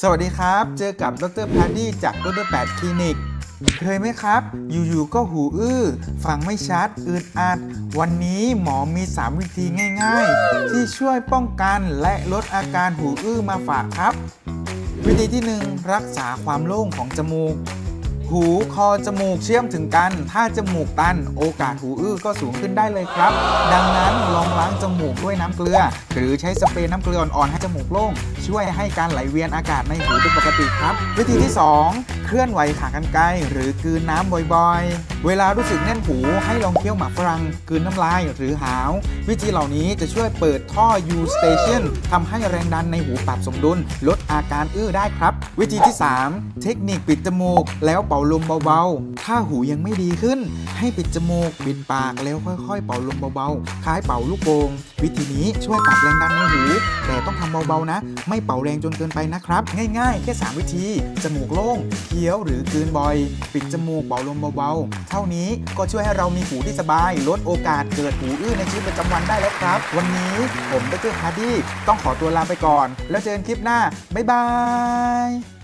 สวัสดีครับ เจอกับดรแพดดี้จากดรแปดคลินิก เคยไหมครับ อยู่ๆก็หูอื้อ ฟังไม่ชัด อึดอัด วันนี้หมอมี 3 วิธีง่ายๆ ที่ช่วยป้องกันและลดอาการหูอื้อมาฝากครับ วิธีที่ 1 รักษาความโล่งของจมูก หูคอจมูกเชื่อมถึงกัน ถ้าจมูกตัน โอกาสหูอื้อก็สูงขึ้นได้เลยครับ ดังนั้นลองล้างจมูกด้วยน้ำเกลือ หรือใช้สเปรย์น้ำเกลืออ่อนๆให้จมูกโล่ง ช่วยให้การไหลเวียนอากาศในหูเป็นปกติครับ วิธีที่ 2 เคลื่อนไหวขากรรไกรหรือกืนน้ำบ่อยๆ เวลารู้สึกแน่นหูให้ลองเคี้ยวหมากฝรั่งกืนน้ำลายหรือหาว วิธีเหล่านี้จะช่วยเปิดท่อ U station ทำให้แรงดันในหูปรับสมดุล ลดอาการอื้อได้ครับ วิธีที่ 3 เทคนิคปิดจมูก แล้วเป่าลมเบาๆ ถ้าหูยังไม่ดีขึ้น ให้ปิดจมูกปิดปากแล้วค่อยๆ เป่าลมเบาๆ คล้ายเป่าลูกโป่งวิธีนี้ช่วยปรับแรงดันในหู แต่ต้องทำเบาๆนะ ไม่เป่าแรงจนเกินไปนะครับ ง่ายๆ แค่ 3 วิธี จมูกโล่งเคี้ยวหรือกืนบ่อย ปิดจมูกเป่าลมเบาๆ เท่านี้ก็ช่วยให้เรามีหูที่สบาย ลดโอกาสเกิดหูอื้อในชีวิตประจำวันได้แล้วครับ วันนี้ผมดรฮาร์ดี้ต้องขอตัวลาไปก่อน แล้วเจอกันคลิปหน้าบ๊ายบาย